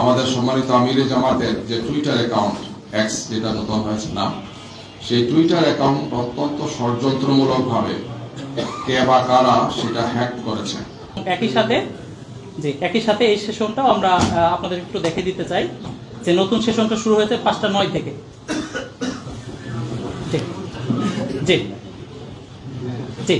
আমাদের সম্মানিত আমিরে জামাতের যে টুইটার অ্যাকাউন্ট এক্স যেটা নতুন হয়েছে নাম, সেই টুইটার অ্যাকাউন্ট অত্যন্ত ষড়যন্ত্রমূলকভাবে কে বা কারা সেটা হ্যাক করেছে। একই সাথে, জি, একই সাথে এই সেশনটাও আমরা আপনাদের একটু দেখে দিতে চাই যে নতুন সেশনটা শুরু হয়েছে পাঁচটা নয় থেকে। জি জি জি।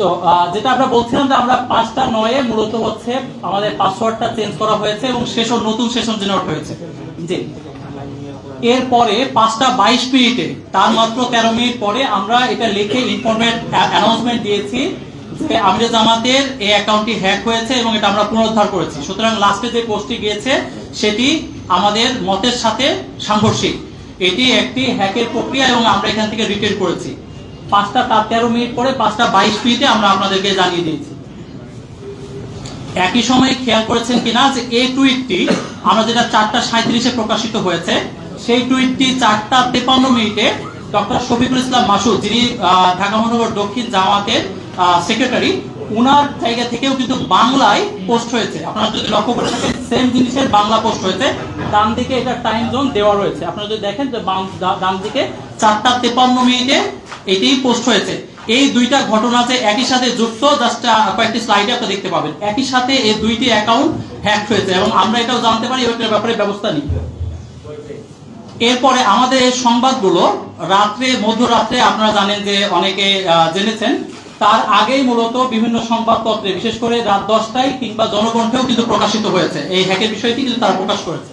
তো যেটা আমরা বলছিলাম যে আমরা পাঁচটা নয়ে মূলত হচ্ছে আমাদের পাসওয়ার্ডটা চেঞ্জ করা হয়েছে এবং সেশন নতুন সেশন জেনারেট হয়েছে। জি। এরপরে পাঁচটা বাইশ মিনিটে, তার মাত্র তেরো মিনিট পরে আমরা এটা লিখে ইনফরমেট অ্যানাউন্সমেন্ট দিয়েছি যে আমিরে জামাতের এই অ্যাকাউন্টটি হ্যাক হয়েছে এবং এটা আমরা পুনরুদ্ধার করেছি। সুতরাং লাস্টে যে পোস্টটি গিয়েছে, সেটি আমাদের মতের সাথে সাংঘর্ষিক। এটি একটি হ্যাকের প্রক্রিয়া এবং আমরা এখান থেকে রিটেন করেছি। পাঁচটা তার তেরো মিনিট পরে, পাঁচটা বাইশ মিনিটে আমরা আপনাদেরকে জানিয়ে দিয়েছি। একই সময়ে খেয়াল করেছেন কিনা যে এই টুইটটি, আমরা যেটা চারটা সাঁত্রিশে প্রকাশিত হয়েছে, সেই টুইটটি চারটা তেপান্ন মিনিটে ডক্টর শফিকুল ইসলাম মাসুদ, যিনি ঢাকা মহানগর দক্ষিণ জামাতের সেক্রেটারি, উনার জায়গা থেকেও কিন্তু বাংলায় পোস্ট হয়েছে। আপনারা যদি লক্ষ্য করে থাকেন, সেম জিনিসের বাংলা পোস্ট হয়েছে। ডান দিকে এটা টাইম জোন দেওয়া রয়েছে। আপনারা যদি দেখেন যে ডান দিকে চারটা তেপান্ন মিনিটে এটি পোস্ট হয়েছে। এই দুইটা ঘটনা যে একই সাথে যুক্ত জাস্ট কয়েকটি স্লাইডে আপনি দেখতে পাবেন। একই সাথে এই দুইটি অ্যাকাউন্ট হ্যাক হয়েছে এবং আমরা এটাও জানতে পারি ওইটার ব্যাপারে ব্যবস্থা নিই। এরপরে আমাদের এই সংবাদগুলো রাত্রে, মধ্যরাত্রে আপনারা জানেন যে অনেকে জেনেছেন, তার আগেই মূলত বিভিন্ন সংবাদপত্রে, বিশেষ করে রাত দশটায় কিংবা জনকণ্ঠেও কিন্তু প্রকাশিত হয়েছে। এই হ্যাকের বিষয়টি কিন্তু তারা প্রকাশ করেছে।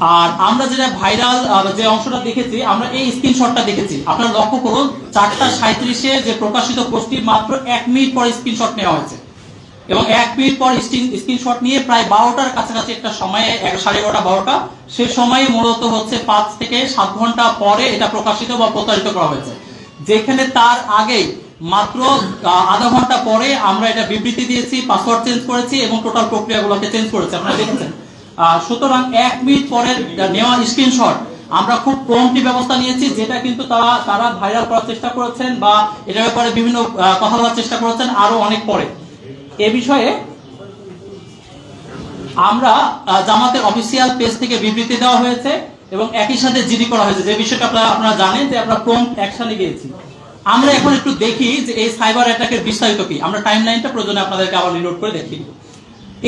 আর আমরা যেটা ভাইরাল যে অংশটা দেখেছি, আমরা এই স্ক্রিনশটটা দেখেছি। আপনারা লক্ষ্য করুন, চারটা সাঁত্রিশে যে প্রকাশিত পোস্টটি মাত্র এক মিনিট পরে স্ক্রিনশট নেওয়া হয়েছে। এবং এক মিনিট পর স্ক্রিনশট নিয়ে প্রায় বারোটার কাছাকাছি একটা সময়ে, এক সাড়ে এগারোটা, বারোটা, সে সময়ে মূলত হচ্ছে পাঁচ থেকে সাত ঘণ্টা পরে এটা প্রকাশিত বা প্রচারিত করা হয়েছে। যেখানে তার আগেই মাত্র আধা ঘণ্টা পরে আমরা এটা বিবৃতি দিয়েছি পাসওয়ার্ড চেঞ্জ করেছি এবং টোটাল প্রক্রিয়াগুলোকে চেঞ্জ করেছি। আপনারা দেখেছেন? সুতরাং এক মিনিট পরের নেওয়া স্ক্রিনশট আমরা খুব প্রমটি ব্যবস্থা নিয়েছি, যেটা কিন্তু তারা তারা ভাইরাল করার চেষ্টা করেছেন বা এটার ব্যাপারে বিভিন্ন কথা বলার চেষ্টা করেছেন আরও অনেক পরে। এ বিষয়ে আমরা জামাতের অফিসিয়াল পেজ থেকে বিবৃতি দেওয়া হয়েছে এবং একই সাথে জিডি করা হয়েছে। যে বিষয়টা আপনারা আপনারা জানেন যে আমরা প্রম্পট অ্যাকশনে গিয়েছি। আমরা এখন একটু দেখি যে এই সাইবার অ্যাটাকের বিস্তারিত কি। আমরা টাইম লাইনটা প্রয়োজনে আপনাদেরকে আবার রিলোড করে দেখি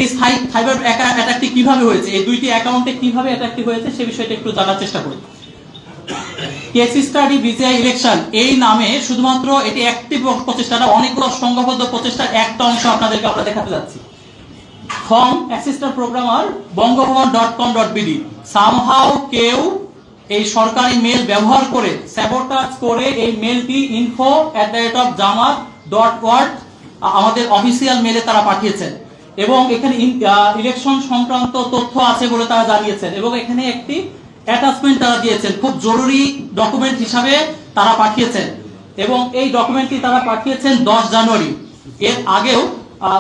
এই সাইবার অ্যাটাকটি কীভাবে হয়েছে? এই দুইটি অ্যাকাউন্টে কীভাবে অ্যাটাকটি হয়েছে সে বিষয়টা একটু জানার চেষ্টা করি। কেস স্টাডি বিজিআই ইলেকশন এই নামে শুধুমাত্র এটি একটি প্রচেষ্টা না, অনেকগুলো সংঘবদ্ধ প্রচেষ্টার একটা অংশ আপনাদেরকে আমরা দেখাতে যাচ্ছি। Form assistant programmer Bangabhaban dot com dot BD somehow কেউ এই সরকারি মেল ব্যবহার করে স্যাবোটাজ করে এই মেলটি info at the rate of Jamaat dot word আমাদের অফিসিয়াল মেলে তারা পাঠিয়েছেন। এবং এখানে ইলেকশন সংক্রান্ত তথ্য আছে বলে তারা জানিয়েছেন এবং এখানে একটি অ্যাটাচমেন্ট তারা দিয়েছেন। খুব জরুরি ডকুমেন্ট হিসাবে তারা পাঠিয়েছেন। এবং এই ডকুমেন্টটি তারা পাঠিয়েছেন দশ জানুয়ারি। এর আগেও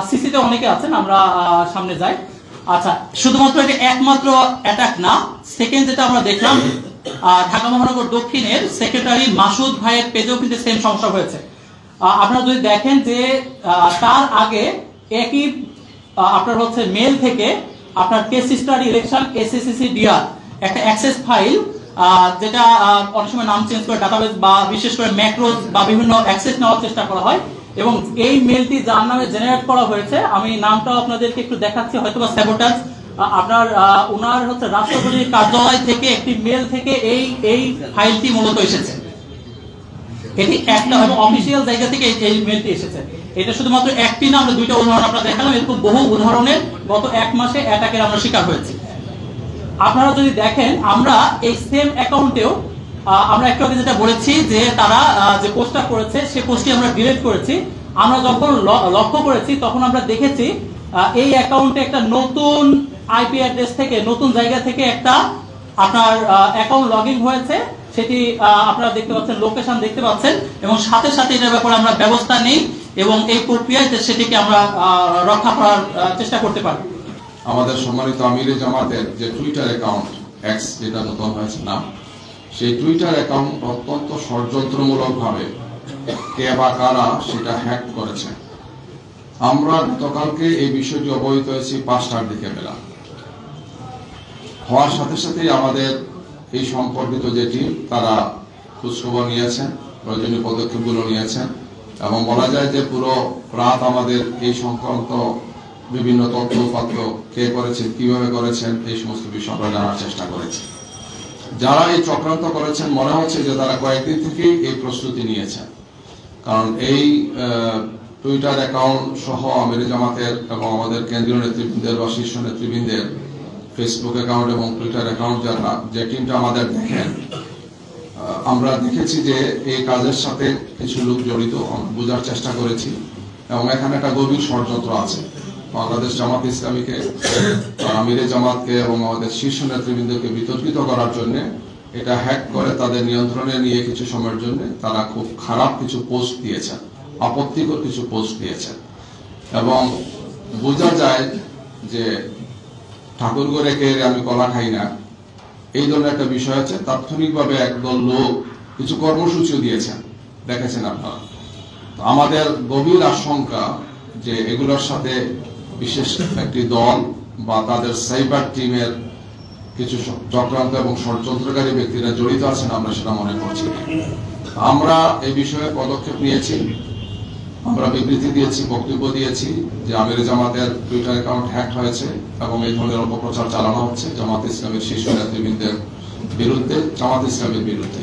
সিসিতে অনেকে আছেন, আমরা সামনে যাই। আচ্ছা শুধুমাত্র এটা একমাত্র অ্যাটাক না সেকেন্ড যেটা আমরা দেখলাম ঢাকা মহানগর দক্ষিণের সেক্রেটারি মাসুদ ভাইয়ের পেজেও কিন্তু সেম সমস্যা হয়েছে। আপনারা যদি দেখেন যে তার আগে একই আপনার হচ্ছে মেল থেকে আপনার case study election SSC DR একটা অ্যাক্সেস ফাইল যেটা অনেক সময় নাম চেঞ্জ করে ডাটাবেস বা বিশেষ করে ম্যাক্রোজ বা বিভিন্ন অ্যাক্সেস নেওয়ার চেষ্টা করা হয়। এবং এই মেলটি যার নামে জেনারেট করা হয়েছে, আমি নামটাও আপনাদেরকে একটু দেখাচ্ছি হয়তো বা স্যাবোটাজ আপনার ওনার হচ্ছে রাষ্ট্রপতির কার্যালয় থেকে একটি মেল থেকে এই এই ফাইলটি মূলত এসেছে। এটি একটা অফিসিয়াল জায়গা থেকে এই মেলটি এসেছে। এটা শুধুমাত্র একটি না, আমরা দুইটা উদাহরণ আপনারা দেখালাম। এরকম বহু উদাহরণের গত এক মাসে অ্যাটাকের আমরা শিকার হয়েছি। আপনারা যদি দেখেন, আমরা এই সেম অ্যাকাউন্টেও আমরা একটু আগে যেটা বলেছি যে তারা যে পোস্টটা করেছে, সে পোস্টটি আমরা ডিলিট করেছি। আমরা যখন লক্ষ্য করেছি, তখন আমরা দেখেছি এই অ্যাকাউন্টে একটা নতুন আইপি অ্যাড্রেস থেকে, নতুন জায়গা থেকে একটা আপনার অ্যাকাউন্ট লগ হয়েছে। সেটি আপনারা দেখতে পাচ্ছেন লোকেশন দেখতে পাচ্ছেন। এবং সাথে সাথে এটার ব্যাপারে আমরা ব্যবস্থা নেই। এবং এই প্রক্রিয়ায় সেটিকে আমরা রক্ষা করার চেষ্টা করতে পারি আমাদের সম্মানিত আমিরে জামাতের যে টুইটার অ্যাকাউন্ট এক্স যেটা নতুন হয়েছে নাম, সেই টুইটার অ্যাকাউন্ট অত্যন্ত ষড়যন্ত্রমূলকভাবে কে বা কারা সেটা হ্যাক করেছে। আমরা গতকালকে এই বিষয়টি অবহিত হয়েছি পাঁচটার দিকে বেলা। হওয়ার সাথে সাথেই আমাদের এই সম্পর্কিত যে টিম তারা খোঁজখবর নিয়েছেন, প্রয়োজনীয় পদক্ষেপগুলো নিয়েছেন। এবং বলা যায় যে পুরো রাত আমাদের এই সংক্রান্ত বিভিন্ন তথ্য কে করেছেন, কীভাবে করেছেন, এই সমস্ত বিষয় আমরা জানার চেষ্টা করেছি। যারা এই চক্রান্ত করেছেন, মনে হচ্ছে যে তারা কয়েকদিন থেকেই এই প্রস্তুতি নিয়েছেন। কারণ এই টুইটার অ্যাকাউন্ট সহ আমির জামাতের এবং আমাদের কেন্দ্রীয় নেতৃবৃন্দের বা শীর্ষ নেতৃবৃন্দের ফেসবুক অ্যাকাউন্ট এবং টুইটার অ্যাকাউন্ট যারা, যে টিমটা আমাদের দেখেন আমরা দেখেছি যে এই কাজের সাথে কিছু লোক জড়িত বোঝার চেষ্টা করেছি। এবং এখানে একটা গভীর ষড়যন্ত্র আছে। বাংলাদেশ জামাত ইসলামীকে আমিরে জামাতকে এবং আমাদের শীর্ষ নেতৃবৃন্দকে বিতর্কিত করার জন্য, এটা হ্যাক করে তাদের নিয়ন্ত্রণে নিয়ে কিছু সময়ের জন্য তারা খুব খারাপ কিছু পোস্ট দিয়েছেন আপত্তিকর কিছু পোস্ট দিয়েছেন এবং বোঝা যায় যে ঠাকুর করে কে আমি কলা খাই না। এই ধরনের একটা বিষয় আছে, তাৎক্ষণিকভাবে একদল লোক কিছু কর্মসূচিও দিয়েছেন, দেখেছেন আপনারা। আমাদের গভীর আশঙ্কা যে এগুলোর সাথে বিশেষ একটি দল বা তাদের সাইবার টিমের কিছু চক্রান্ত এবং ষড়যন্ত্রকারী ব্যক্তিরা জড়িত আছেন আমরা সেটা মনে করছি। আমরা এই বিষয়ে পদক্ষেপ নিয়েছি। আমরা বিবৃতি দিয়েছি, বক্তব্য দিয়েছি যে আমির জামাতের টুইটার অ্যাকাউন্ট হ্যাক হয়েছে এবং এই ধরনের অপপ্রচার চালানো হচ্ছে জামাত ইসলামের শীর্ষ নেতৃবৃন্দের বিরুদ্ধে, জামাত ইসলামের বিরুদ্ধে।